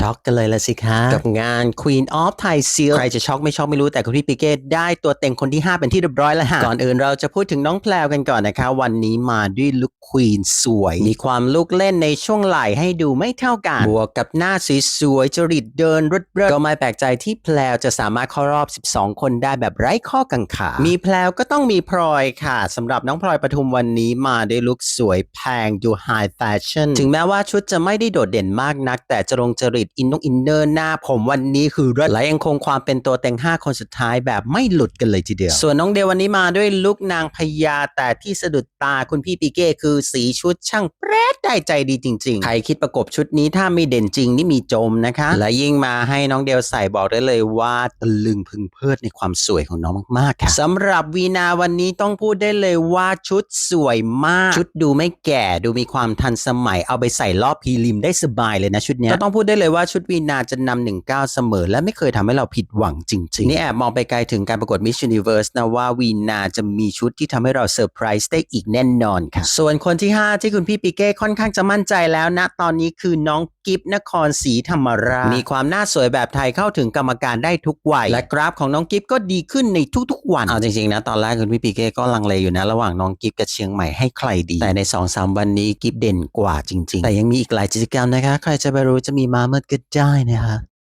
ช็อกกันเลยละสิคะ กับงาน Queen of Thai Seal ใครจะช็อกไม่ช็อกไม่รู้แต่คุณพี่ปิเก้ได้ตัวเต็งคนที่ 5 เป็นที่เรียบร้อยแล้วฮะก่อนอื่นเราจะพูดถึงน้องแพลวกันก่อนนะคะ วันนี้มาด้วยลุคควีนสวย มีความลุกเล่นในช่วงไหล่ให้ดูไม่เท่ากัน บวกกับหน้าสวยๆจริตเดินรถเรก็ไม่แปลกใจที่แพลวจะสามารถเข้ารอบ 12 คนได้แบบไร้ข้อกังขา มีแพลวก็ต้องมีพลอยค่ะสำหรับน้องพลอยปทุมวันนี้มาด้วยลุคสวยแพงดูไฮแฟชั่นถึงแม้ว่าชุดจะไม่ได้โดดเด่นมากนัก แต่จรงจริตอินนงอินเนอร์หน้าผมวันนี้คือรถและยังคงความเป็นตัวเต็ง 5 คนสุดท้ายแบบไม่หลุดกันเลยทีเดียว ส่วนน้องเดวันนี้มาด้วยลุคนางพญาแต่ที่สะดุดตาคุณพี่ปีเก้คือสีชุดช่างแปรดได้ใจดีจริงๆ ใครคิดประกบชุดนี้ถ้าไม่เด่นจริงนี่มีจมนะคะ และยิ่งมาให้น้องเดวใส่บอกได้เลยว่าตะลึงพึงเพลิดในความสวยของน้องมากๆค่ะสำหรับวีนาวันนี้ต้องพูดได้เลยว่าชุดสวยมาก ชุดดูไม่แก่ดูมีความทันสมัยเอาไปใส่รอบพรีลิมได้สบายเลยนะชุดนี้ก็ต้องพูดได้เลยว่าว่าชุดวีนาจะนำหนึ่งก้าวเสมอ และไม่เคยทำให้เราผิดหวังจริง ๆ นี่แอบมองไปไกลถึงการประกวด Miss Universe นะว่าวีนาจะมีชุดที่ทำให้เราเซอร์ไพรส์ได้อีกแน่นอนค่ะ ส่วนคนที่ 5 ที่คุณพี่ปีเก้ค่อนข้างจะมั่นใจแล้วนะตอนนี้คือน้องกิฟนครศรีธรรมราชมีความน่าสวยแบบไทยเข้าถึงกรรมการได้ทุกวัย และกราฟของน้องกิฟก็ดีขึ้นในทุกๆวัน เอาจริงๆนะตอนแรกคุณพี่ปีเก้ก็ลังเลอยู่นะ ระหว่างน้องกิฟกับเชียงใหม่ให้ใครดี แต่ใน2อสวันนี้กิฟเด่นกว่าจริง ๆ แต่ยังมีอีกหลายกิจกรรมนะคะ ใครจะไปรู้จะมีมาเมื่อก็ได้นะคะ